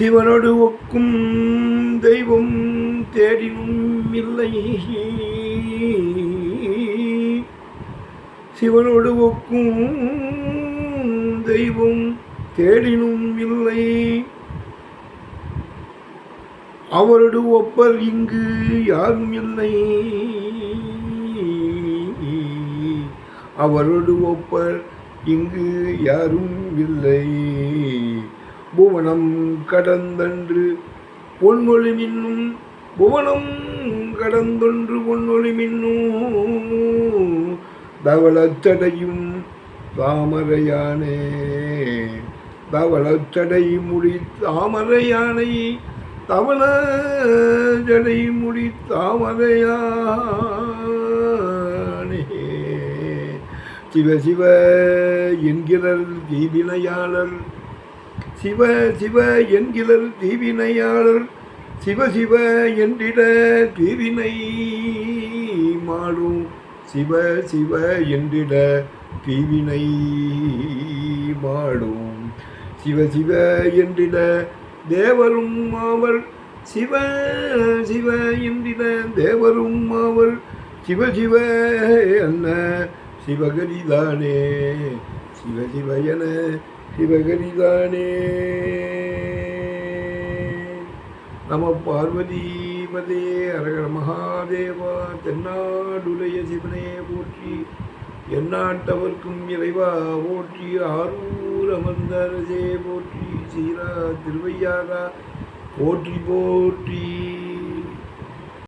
சிவனோடு ஒக்கும் தெய்வம் தேடினும் இல்லை சிவனோடு ஒக்கும் தெய்வம் தேடினும் இல்லை அவரோடு ஒப்பர் இங்கு யாரும் இல்லை. அவரோடு ஒப்பர் இங்கு யாரும் இல்லை. புவனம் கடந்தன்று பொன்மொழி மின்னும் புவனம் கடந்தொன்று பொன்மொழி மின்னும். தவளச்சடையும் தாமரையானே தவளச்சடை முடி தாமரையானை தவள ஜடை முடி தாமரையானே. சிவ சிவ என்கிறார் தீவினையாளர் சிவ சிவ என்கிறார் தீவினையாளர் சிவ சிவ என்றிட தீவினை மாடும் சிவ சிவ என்றிட தீவினை மாடும் சிவ சிவ என்றிட தேவரும் மாவர் சிவ சிவ என்றிட தேவரும் மாவர் சிவ சிவ என்ன சிவகரிதானே சிவசிவயன சிவகரிதானே நம பார்வதிபதே அரகர மகாதேவா தென்னாடுடைய சிவனே போற்றி எந்நாட்டவர்க்கும் இறைவா போற்றி ஆரூர் அமர்ந்த அரசே போற்றி சீரா திருவையாரா போற்றி போற்றி.